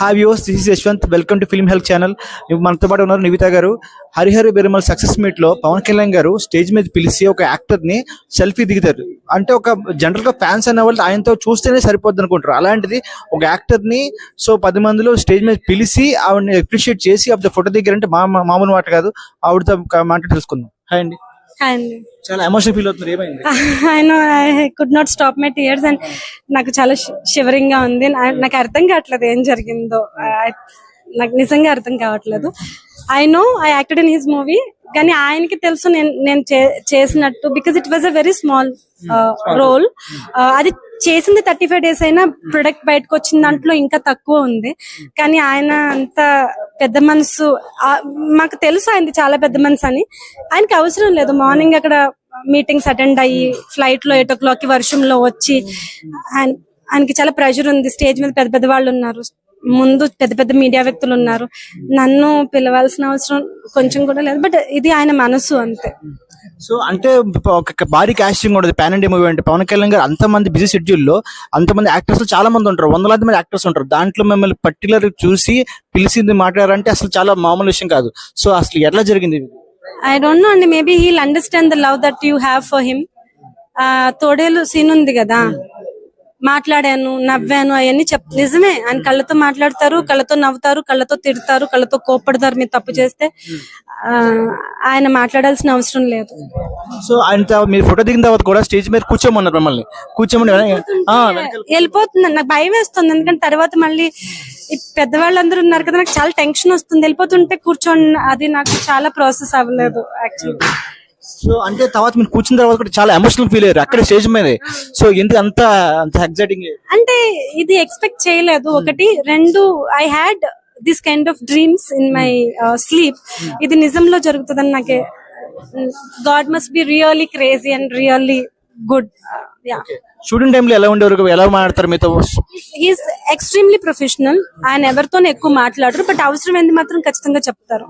Hi use this is Yashwanth welcome to film health channel మనతో పాటు ఉన్నారు నివిత గారు. హరిహర బెరుమల్ సక్సెస్ మీట్లో పవన్ కళ్యాణ్ గారు స్టేజ్ మీద పిలిచి ఒక యాక్టర్ని సెల్ఫీ దిగుతారు. అంటే ఒక జనరల్గా ఫ్యాన్స్ అనే వాళ్ళు ఆయనతో చూస్తేనే సరిపోద్ది అనుకుంటారు. అలాంటిది ఒక యాక్టర్ని సో పది మందిలో స్టేజ్ మీద పిలిచి ఆవిడని అప్రిషియేట్ చేసి ఆవిడ ఫోటో దిగారంటే మా మా- మామూలు మాట కాదు. ఆవిడతో మాట తెలుసుకుందాం. హాయ్ అండి. అండ్ చాలా ఎమోషనల్ ఫీల్ అవుతున్నారు ఏమైంది? I know I could not stop my tears and నాకు చాలా షివరింగ్గా ఉంది. నాకు అర్థం కావట్లేదు ఏం జరిగిందో. నాకు నిజంగా అర్థం కావట్లేదు. I know I acted in his movie కానీ ఆయనకి తెలుసు నేను నేను చేసినట్టు because it was a very small role అది చేసింది థర్టీ ఫైవ్ డేస్ అయినా ప్రొడక్ట్ బయటకు వచ్చిన దాంట్లో ఇంకా తక్కువ ఉంది. కానీ ఆయన అంత పెద్ద మనసు మాకు తెలుసు ఆయనది చాలా పెద్ద మనసు అని. ఆయనకి అవసరం లేదు. మార్నింగ్ అక్కడ మీటింగ్స్ అటెండ్ అయ్యి ఫ్లైట్లో ఎయిట్ ఓ క్లాక్కి వర్షంలో వచ్చి ఆయన- ఆయనకి చాలా ప్రెషర్ ఉంది. స్టేజ్ మీద పెద్ద పెద్ద వాళ్ళు ఉన్నారు. ముందు పెద్ద పెద్ద మీడియా వ్యక్తులు ఉన్నారు. నన్ను పిలవాల్సిన అవసరం కొంచెం కూడా లేదు. బట్ ఇది ఆయన మనసు అంతే. సో అంటే ఒక భారీ కాస్టింగ్ ఉండదు. పాన్ ఇండియా మూవీ అంటే పవన్ కళ్యాణ్ గారు అంతమంది బిజీ షెడ్యూల్లో అంతమంది యాక్టర్స్ చాలా మంది ఉంటారు. వందలాది మంది యాక్టర్స్ ఉంటారు. దాంట్లో మిమ్మల్ని పర్టికులర్ చూసి పిలిచింది మాట్లాడారంటే అసలు చాలా మామూలు విషయం కాదు. సో అసలు ఎట్లా జరిగింది? ఐ డోంట్ నో అండి. Maybe he'll understand the love that you have for him తోడేలు సీన్ ఉంది కదా. మాట్లాడాను నవ్వాను అవన్నీ చెప్ నిజమే. ఆయన కళ్ళతో మాట్లాడతారు కళ్ళతో నవ్వుతారు కళ్ళతో తిడతారు కళ్ళతో కోపడతారు మీరు తప్పు చేస్తే. ఆయన మాట్లాడాల్సిన అవసరం లేదు. సో ఆయన మీరు ఫోటో దిగిన తర్వాత కూడా స్టేజ్ మీద కూర్చోమన్నారు మిమ్మల్ని. కూర్చోమని వెళ్ళిపోతుంది. నాకు భయం వేస్తుంది. ఎందుకంటే తర్వాత మళ్ళీ పెద్దవాళ్ళందరూ ఉన్నారు కదా నాకు చాలా టెన్షన్ వస్తుంది. వెళ్ళిపోతుంటే కూర్చొని అది నాకు చాలా ప్రాసెస్ అవ్వలేదు యాక్చువల్లీ. సో అంటే తర్వాత మీరు కూర్చున్న తర్వాత కూడా చాలా ఎమోషనల్ ఫీల్ అయ్యారు. అక్కడ స్టేజ్ మీద. సో ఎందుకు అంత అంత ఎగ్జైటింగ్ అంటే ఇది ఎక్స్పెక్ట్ చేయలేదు. ఒకటి రెండు I had this kind of dreams in my sleep ఇది నిజంలో జరుగుతుందని నాకే god must be really crazy and really good ya shooting టైంలో ఎలా ఉండేవారు? ఎలా మాట్లాడతారు మీతో? హీస్ ఎక్స్ట్రీమ్లీ ప్రొఫెషనల్ ఆయన ఎవరితోనే ఎక్కువ మాట్లాడరు బట్ అవసరం ఏంది మాత్రం ఖచ్చితంగా చెప్తారు.